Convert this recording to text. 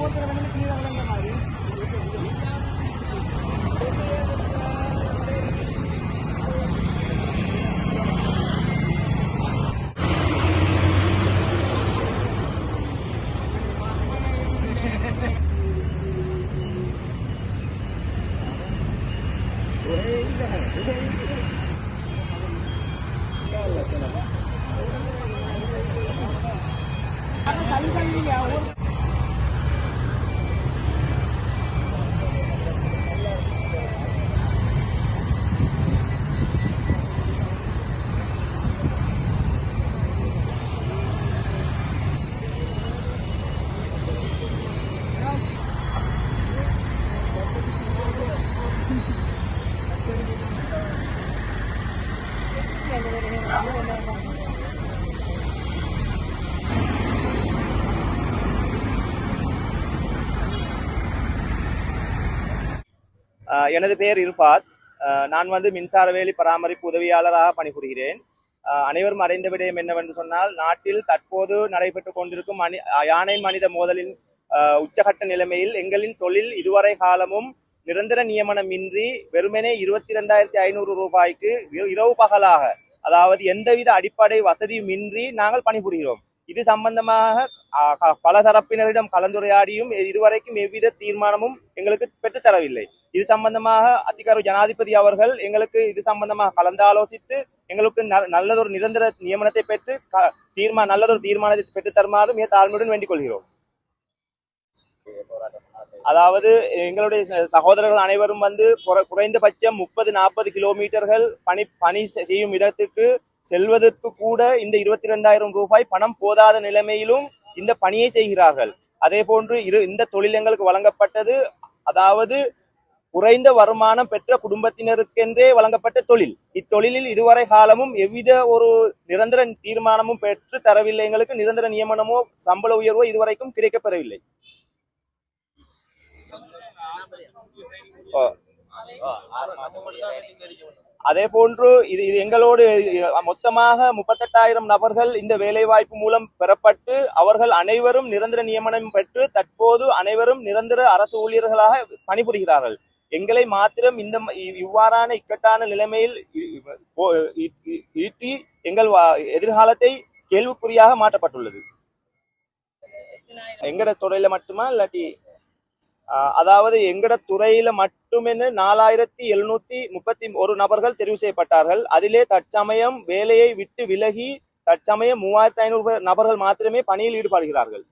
ಹೋಗ್ತಾರೆ எனது பெயர் இருபாத். ஆஹ் நான் வந்து மின்சார வேலி பராமரிப்பு உதவியாளராக பணிபுரிகிறேன். ஆஹ் அனைவரும் அறிந்த விடயம் என்னவென்று சொன்னால் நாட்டில் தற்போது நடைபெற்றுக் கொண்டிருக்கும் மனி யானை மனித மோதலின் ஆஹ் உச்சகட்ட நிலைமையில் எங்களின் தொழில் இதுவரை காலமும் நிரந்தர நியமனமின்றி வெறுமனே இருபத்தி ரெண்டாயிரத்தி ஐநூறு ரூபாய்க்கு இரவு பகலாக அதாவது எந்தவித அடிப்படை வசதியும் இன்றி நாங்கள் பணிபுரிகிறோம். இது சம்பந்தமாக பல தரப்பினரிடம் கலந்துரையாடியும் இதுவரைக்கும் எவ்வித தீர்மானமும் எங்களுக்கு பெற்றுத்தரவில்லை. இது சம்பந்தமாக அதிகார ஜனாதிபதி அவர்கள் எங்களுக்கு இது சம்பந்தமாக கலந்தாலோசித்து எங்களுக்கு நல்லதொரு நிரந்தர நியமனத்தை பெற்று தீர்மான நல்லதொரு தீர்மானத்தை பெற்று தாழ்மையுடன் வேண்டிக் கொள்கிறோம். அதாவது எங்களுடைய சகோதரர்கள் அனைவரும் வந்து குறைந்தபட்சம் முப்பது நாற்பது கிலோமீட்டர்கள் பணி பணி செய்யும் இடத்துக்கு செல்வதற்கு கூட இந்த இருபத்தி ரெண்டாயிரம் ரூபாய் பணம் போதாத நிலைமையிலும் இந்த பணியை செய்கிறார்கள். அதே போன்று இரு இந்த தொழில் எங்களுக்கு வழங்கப்பட்டது. அதாவது குறைந்த வருமானம் பெற்ற குடும்பத்தினருக்கென்றே வழங்கப்பட்ட தொழில். இத்தொழிலில் இதுவரை காலமும் எவ்வித ஒரு நிரந்தர தீர்மானமும் பெற்று தரவில்லை. எங்களுக்கு நிரந்தர நியமனமோ சம்பள உயர்வோ இதுவரைக்கும் கிடைக்கப்பெறவில்லை. அதே போன்று இது இது எங்களோடு மொத்தமாக முப்பத்தெட்டாயிரம் நபர்கள் இந்த வேலைவாய்ப்பு மூலம் பெறப்பட்டு அவர்கள் அனைவரும் நிரந்தர நியமனம் பெற்று தற்போது அனைவரும் நிரந்தர அரசு ஊழியர்களாக பணிபுரிகிறார்கள். எங்களை மாத்திரம் இந்த இவ்வாறான இக்கட்டான நிலைமையில் ஈட்டி எங்கள் வா- எதிர்காலத்தை கேள்விக்குறியாக மாற்றப்பட்டுள்ளது. எங்கட துறையில மட்டுமா இல்லாட்டி அதாவது எங்கட துறையில மட்டுமே நாலாயிரத்தி எழுநூத்தி முப்பத்தி ஒரு நபர்கள் தெரிவு செய்யப்பட்டார்கள். அதிலே தற்சமயம் வேலையை விட்டு விலகி தற்சமயம் மூவாயிரத்தி ஐநூறு நபர்கள் மாத்திரமே பணியில் ஈடுபடுகிறார்கள்.